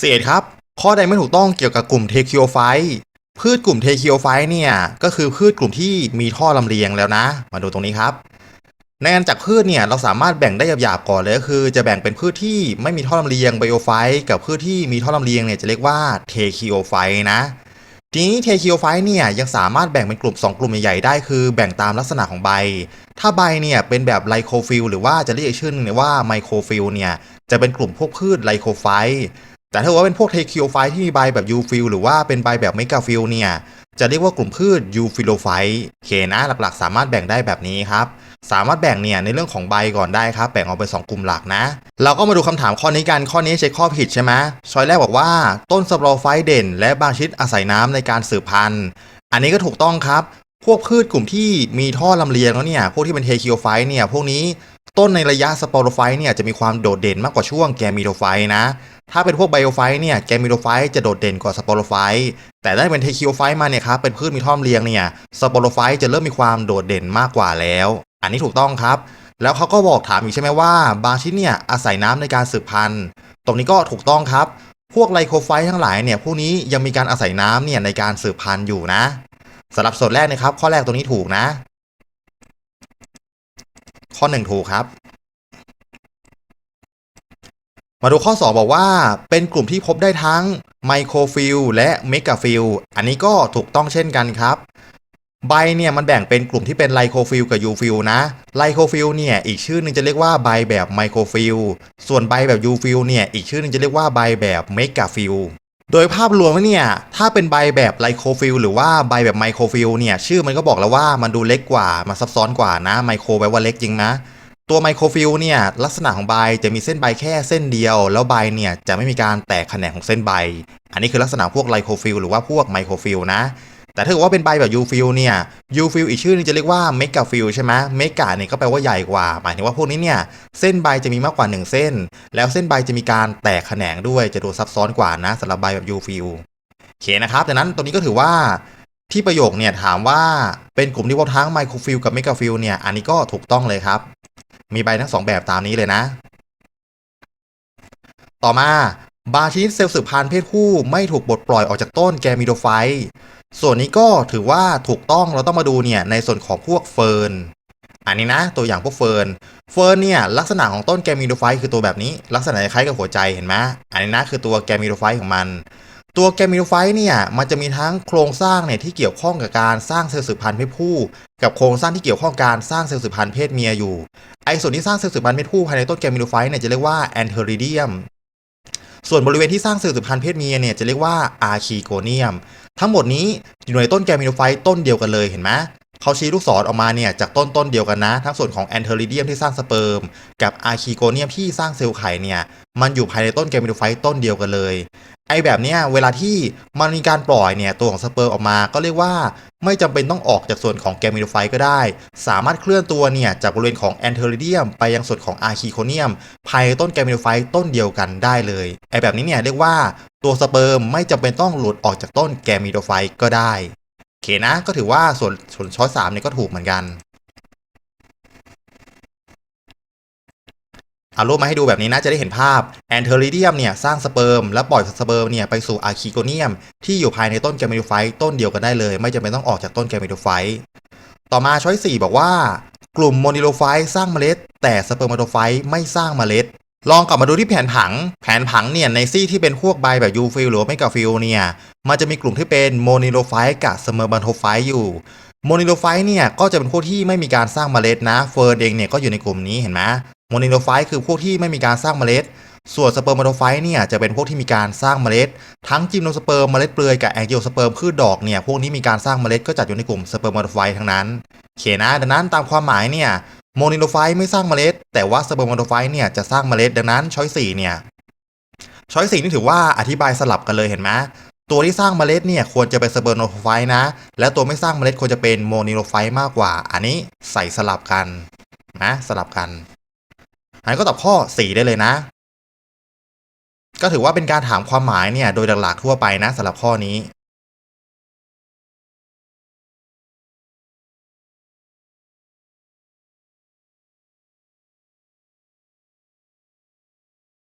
เสียดครับ ข้อใดไม่ถูกต้องเกี่ยวกับกลุ่มเทคิโอไฟพืชกลุ่มเทคิโอไฟเนี่ยก็คือพืชกลุ่มที่มีท่อลำเลียงแล้วนะ มาดูตรงนี้ครับในงานจากพืชเนี่ยเราสามารถแบ่งได้หยาบๆก่อนเลยก็คือ จะแบ่งเป็นพืชที่ไม่มีท่อลำเลียงไบโอไฟกับพืชที่มีท่อลำเลียงเนี่ยจะเรียกว่าเทคิโอไฟนะทีนี้เทคิโอไฟเนี่ยยังสามารถแบ่งเป็นกลุ่ม 2 กลุ่มใหญ่ๆได้คือแบ่งตามลักษณะของใบ ถ้าใบเนี่ยเป็นแบบไลโคฟิลหรือว่าจะเรียกชื่อนึงว่าไมโครฟิลเนี่ยจะเป็นกลุ่มพวกพืชไลโคไฟ แต่ถ้าว่าเป็นพวกเทคิโอไฟที่มีใบแบบยูฟิลหรือว่าเป็นใบแบบเมกาฟิลเนี่ย จะเรียกว่ากลุ่มพืชยูฟิโลไฟเคนะหลักๆ สามารถแบ่งได้แบบนี้ครับ สามารถแบ่งเนี่ยในเรื่องของใบก่อนได้ครับ แบ่งออกเป็น2กลุ่มหลักนะ เราก็มาดูคำถามข้อนี้กัน ข้อนี้ใช้ข้อผิดใช่ไหมชอยแรกบอกว่า ต้นสปรอไฟเด่น และบางชนิดอาศัยน้ำในการสืบพันธุ์ อันนี้ก็ถูกต้องครับ พวกพืชกลุ่มที่มีท่อลำเลียงแล้วเนี่ย พวกที่เป็นเทคิโอไฟเนี่ย พวกนี้ต้นในระยะสปอโรไฟเนี่ยจะมีความโดดเด่นมากกว่าช่วงแกมิโดไฟนะ ถ้าเป็นพวกไบโอไฟเนี่ยแกมิโดไฟจะโดดเด่นกว่าสปอโรไฟแต่ถ้าเป็นเทคิโอไฟมาเนี่ยครับเป็นพืชมีท่อลำเลียงเนี่ยสปอโรไฟจะเริ่มมีความโดดเด่นมากกว่าแล้ว อันนี้ถูกต้องครับ แล้วเขาก็บอกถามอีกใช่ไหมว่า บางชนิดเนี่ยอาศัยน้ำในการสืบพันธุ์ ตรงนี้ก็ถูกต้องครับ พวกไลโคไฟต์ทั้งหลายเนี่ยพวกนี้ยังมีการอาศัยน้ำเนี่ยในการสืบพันธุ์อยู่นะสำหรับส่วนแรกนะครับ ข้อแรกตรงนี้ถูกนะ ข้อหนึ่งถูกครับ มาดูข้อ 2 บอกว่าเป็นกลุ่มที่พบได้ทั้งไมโครฟิลและเมกาฟิลอันนี้ก็ถูกต้องเช่นกันครับ ใบเนี่ยมันแบ่งเป็นกลุ่มที่เป็นไลโคฟิลกับยูฟิลนะไลโคฟิลเนี่ยอีกชื่อหนึงจะเรียกว่าใบแบบไมโครฟิลส่วนใบแบบยูฟิลเนี่ยอีกชื่อหนึงจะเรียกว่าใบแบบเมกาฟิลโดยภาพรวมเนี่ยถ้าเป็นใบแบบไลโคฟิลหรือว่าใบแบบไมโครฟิลเนี่ยชื่อมันก็บอกแล้วว่ามันดูเล็กกว่ามันซับซ้อนกว่านะไมโครแปลว่าเล็กจริงนะ ตัวไมโครฟิลเนี่ยลักษณะของใบจะมีเส้นใบแค่เส้นเดียว แล้วใบเนี่ยจะไม่มีการแตกแขนงของเส้นใบ อันนี้คือลักษณะพวกไลโคฟิลหรือว่าพวกไมโครฟิลนะแต่ถ้าเกิดว่าเป็นใบแบบยูฟิลเนี่ยยูฟิลอีกชื่อนึงจะเรียกว่าเมกาฟิลใช่ไหมเมกาเนี่ยก็แปลว่าใหญ่กว่า หมายถึงว่าพวกนี้เนี่ยเส้นใบจะมีมากกว่า 1 เส้น แล้วเส้นใบจะมีการแตกแขนงด้วยจะดูซับซ้อนกว่านะสำหรับใบแบบยูฟิลโอเคนะครับดังนั้นตัวนี้ก็ถือว่าที่ประโยคเนี่ยถามว่าเป็นกลุ่มที่พบทั้งไมโครฟิลกับเมกาฟิลเนี่ยอันนี้ก็ถูกต้องเลยครับ มีใบทั้งสองแบบตามนี้เลยนะ ต่อมาบาชนิดเซลล์สืบพันธุ์เพศผู้ไม่ถูกบดปล่อยออกจากต้นแกมิโดไฟส่วนนี้ก็ถือว่าถูกต้องเราต้องมาดูเนี่ยในส่วนของพวกเฟิร์นอันนี้นะตัวอย่างพวกเฟิร์นเฟิร์นเนี่ยลักษณะของต้นแกมิโดไฟคือตัวแบบนี้ ลักษณะคล้ายกับหัวใจเห็นไหมอันนี้นะคือตัวแกมิโดไฟของมัน ตัวแกมิโดไฟเนี่ยมันจะมีทั้งโครงสร้างเนี่ยที่เกี่ยวข้องกับการสร้างเซลล์สืบพันธุ์เพศผู้ กับโครงสร้างที่เกี่ยวข้องการสร้างเซลล์สืบพันธุ์เพศเมียอยู่ไอ้ส่วนที่สร้างเซลล์สืบพันธุ์เพศผู้ภายในต้นแกมิโดไฟเนี่ยจะเรียกว่าแอนเทอริเดียมส่วนบริเวณที่สร้างเซลล์สืบพันธุ์เพศเมียเนี่ยจะเรียกว่าอาร์คีโกเนียมทั้งหมดนี้อยู่ในต้นแกมิโดไฟต้นเดียวกันเลยเห็นไหมเขาชี้ลูกศรออกมาเนี่ยจากต้นต้นเดียวกันนะ ทั้งส่วนของแอนเทอริเดียมที่สร้างสเปิร์มกับอาร์คีโกเนียมที่สร้างเซลล์ไข่เนี่ยมันอยู่ภายในต้นแกมิโดไฟต้นเดียวกันเลย ไอแบบเนี้ยเวลาที่มันมีการปล่อยเนี่ยตัวของสเปิร์มออกมา ก็เรียกว่าไม่จำเป็นต้องออกจากส่วนของแกมิโดไฟก็ได้ สามารถเคลื่อนตัวเนี่ยจากบริเวณของแอนเทอริเดียมไปยังส่วนของอาร์คีโคเนียมภายในต้นแกมิโดไฟต้นเดียวกันได้เลยไอแบบนี้เนี่ยเรียกว่าตัวสเปิร์มไม่จำเป็นต้องหลุดออกจากต้นแกมิโดไฟก็ได้โอเคนะก็ถือว่าส่วนส่วนช้อยสามเนี่ยก็ถูกเหมือนกัน เอารูปมาให้ดูแบบนี้นะจะได้เห็นภาพแอนเทอริเดียมเนี่ยสร้างสเปิร์มแล้วปล่อยสเปิร์มเนี่ยไปสู่อาร์คีโกเนียม ที่อยู่ภายในต้นแกมิโดไฟต์ต้นเดียวกันได้เลย ไม่จำเป็นต้องออกจากต้นแกมิโดไฟต์ต่อมาช้อยสี่บอกว่า กลุ่มโมนิโลไฟต์สร้างเมล็ด แต่สเปิร์มาโตไฟต์ไม่สร้างเมล็ด ลองกลับมาดูที่แผนผัง แผนผังเนี่ยในซี่ที่เป็นพวกใบแบบยูฟิลหรือไม่กาฟิลเนี่ยมันจะมีกลุ่มที่เป็นโมนิโลไฟต์กับสเมอร์มาโทไฟต์อยู่โมนิโลไฟต์เนี่ยก็จะเป็นพวกที่ไม่มีการสร้างเมล็ดนะเฟิร์นเองเนี่ยก็อยู่ในกลุ่มนี้เห็นไหม โมนิโลไฟต์คือพวกที่ไม่มีการสร้างเมล็ด ส่วนสเปิร์มาโทไฟต์เนี่ยจะเป็นพวกที่มีการสร้างเมล็ด ทั้งจิมโนสเปิร์มเมล็ดเปลือยกับแองจิโอสเปิร์มพืชดอกเนี่ยพวกนี้มีการสร้างเมล็ดก็จัดอยู่ในกลุ่มสเปิร์มาโทไฟต์ทั้งนั้นเคนะดังนั้นตามความหมายเนี่ยโมนิโลไฟต์ไม่สร้างเมล็ด แต่ว่าสเปิร์มาโทไฟต์เนี่ยจะสร้างเมล็ดดังนั้นช้อยสี่เนี่ยช้อยสี่นี่ถือว่าอธิบายสลับกันเลยเห็นไหมตัวที่สร้างเมล็ดเนี่ยควรจะเป็นสเปิร์มโทไฟต์นะ และตัวไม่สร้างเมล็ดควรจะเป็นโมนิโลไฟต์มากกว่า อันนี้ใส่สลับกันนะสลับกัน นนก็ตอบข้อ 4 ได้เลยนะ ก็ถือว่าเป็นการถามความหมายเนี่ยโดยหลักๆทั่วไปนะสำหรับข้อนี้